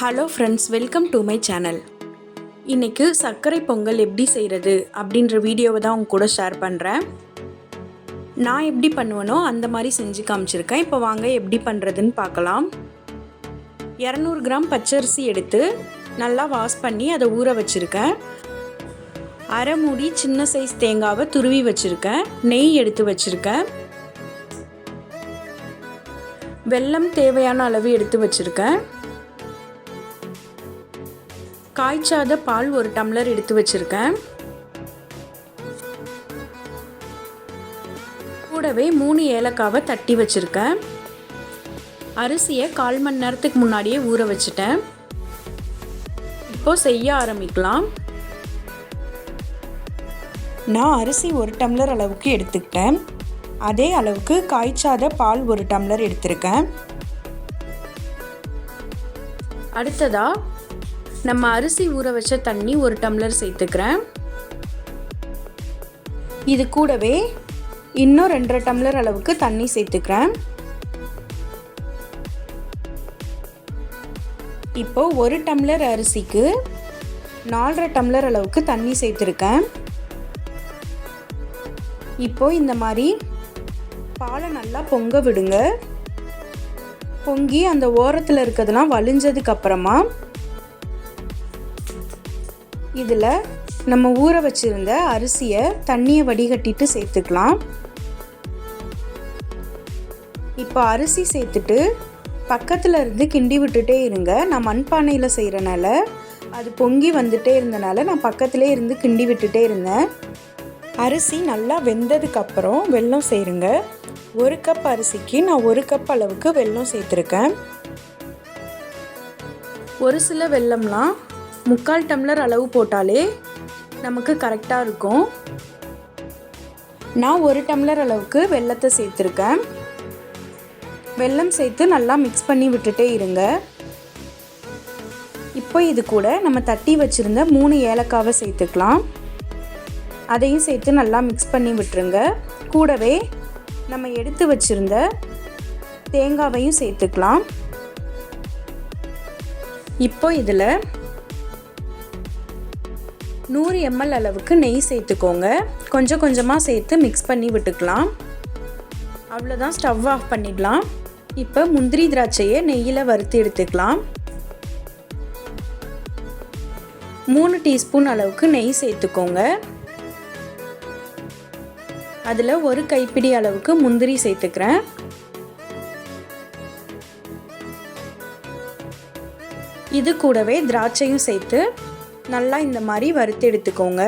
Hello friends welcome to my channel இன்றைக்கு சர்க்கரை பொங்கல் எப்படி செய்கிறது அப்படின்ற வீடியோவை தான் உங்க கூட ஷேர் பண்ணுறேன் நான் எப்படி பண்ணுவேனோ அந்த மாதிரி செஞ்சு காமிச்சிருக்கேன். இப்போ வாங்க எப்படி பண்ணுறதுன்னு பார்க்கலாம். இரநூறு கிராம் பச்சரிசி எடுத்து நல்லா வாஷ் பண்ணி அதை ஊற வச்சுருக்கேன். அரை மூடி சின்ன சைஸ் தேங்காவை துருவி வச்சுருக்கேன். நெய் எடுத்து வச்சுருக்கேன். வெல்லம் தேவையான அளவு எடுத்து வச்சுருக்கேன். காய்ச்சாத பால் ஒரு டம்ளர் எடுத்து வச்சுருக்கேன். கூடவே மூணு ஏலக்காவை தட்டி வச்சுருக்கேன். அரிசியை கால் மணி நேரத்துக்கு முன்னாடியே ஊற வச்சுட்டேன். இப்போ செய்ய ஆரம்பிக்கலாம். நான் அரிசி ஒரு டம்ளர் அளவுக்கு எடுத்துக்கிட்டேன். அதே அளவுக்கு காய்ச்சாத பால் ஒரு டம்ளர் எடுத்திருக்கேன். அடுத்ததாக நம்ம அரிசி ஊற வச்ச தண்ணி ஒரு டம்ளர் சேர்த்துக்கிறேன். இது கூடவே இன்னும் ரெண்டரை டம்ளர் அளவுக்கு தண்ணி சேர்த்துக்கிறேன். இப்போ ஒரு டம்ளர் அரிசிக்கு நாலரை டம்ளர் அளவுக்கு தண்ணி சேர்த்துருக்கேன். இப்போ இந்த மாதிரி பாலை நல்லா பொங்க விடுங்க. பொங்கி அந்த ஓரத்தில் இருக்கிறதுலாம் வலிஞ்சதுக்கப்புறமா அப்புறமா இதில் நம்ம ஊற வச்சுருந்த அரிசியை தண்ணியை வடிகட்டிட்டு சேர்த்துக்கலாம். இப்போ அரிசி சேர்த்துட்டு பக்கத்தில் இருந்து கிண்டி விட்டுட்டே இருங்க. நான் மண்பானையில் செய்கிறனால அது பொங்கி வந்துட்டே இருந்தனால நான் பக்கத்திலே இருந்து கிண்டி விட்டுட்டே இருந்தேன். அரிசி நல்லா வெந்ததுக்கப்புறம் வெல்லம் சேருங்க. ஒரு கப் அரிசிக்கு நான் ஒரு கப் அளவுக்கு வெல்லம் சேர்த்துருக்கேன். ஒரு சில வெல்லம்லாம் முக்கால் டம்ளர் அளவு போட்டாலே நமக்கு கரெக்டாக இருக்கும். நான் ஒரு டம்ளர் அளவுக்கு வெல்லத்தை சேர்த்துருக்கேன். வெல்லம் சேர்த்து நல்லா மிக்ஸ் பண்ணி விட்டுட்டே இருங்க. இப்போ இது கூட நம்ம தட்டி வச்சுருந்த மூணு ஏலக்காவை சேர்த்துக்கலாம். அதையும் சேர்த்து நல்லா மிக்ஸ் பண்ணி விட்டுருங்க. கூடவே நம்ம எடுத்து வச்சுருந்த தேங்காவையும் சேர்த்துக்கலாம். இப்போ இதில் நூறு எம்எல் அளவுக்கு நெய் சேர்த்துக்கோங்க. கொஞ்சம் கொஞ்சமாக சேர்த்து மிக்ஸ் பண்ணி விட்டுக்கலாம். அவ்வளோதான் ஸ்டவ் ஆஃப் பண்ணிடலாம். இப்போ முந்திரி திராட்சையை நெய்யில் வறுத்து எடுத்துக்கலாம். மூணு டீஸ்பூன் அளவுக்கு நெய் சேர்த்துக்கோங்க. அதில் ஒரு கைப்பிடி அளவுக்கு முந்திரி சேர்த்துக்கிறேன். இது கூடவே திராட்சையும் சேர்த்து நல்லா இந்த மாதிரி வறுத்து எடுத்துக்கோங்க.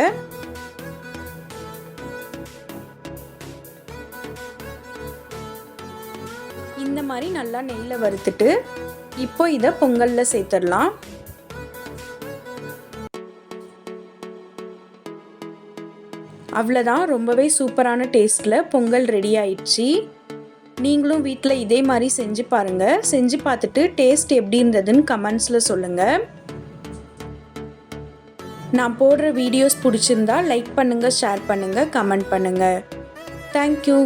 இந்த மாதிரி நல்லா நெய்யில் வறுத்துட்டு இப்போ இதை பொங்கலில் சேர்த்துடலாம். அவ்வளோதான் ரொம்பவே சூப்பரான டேஸ்ட்டில் பொங்கல் ரெடி ஆயிடுச்சு. நீங்களும் வீட்டில் இதே மாதிரி செஞ்சு பாருங்கள் செஞ்சு பார்த்துட்டு டேஸ்ட் எப்படி இருந்ததுன்னு கமெண்ட்ஸில் சொல்லுங்கள் நான் போடுற வீடியோஸ் பிடிச்சிருந்தா லைக் பண்ணுங்கள் ஷேர் பண்ணுங்கள் கமெண்ட் பண்ணுங்கள் தேங்க்யூ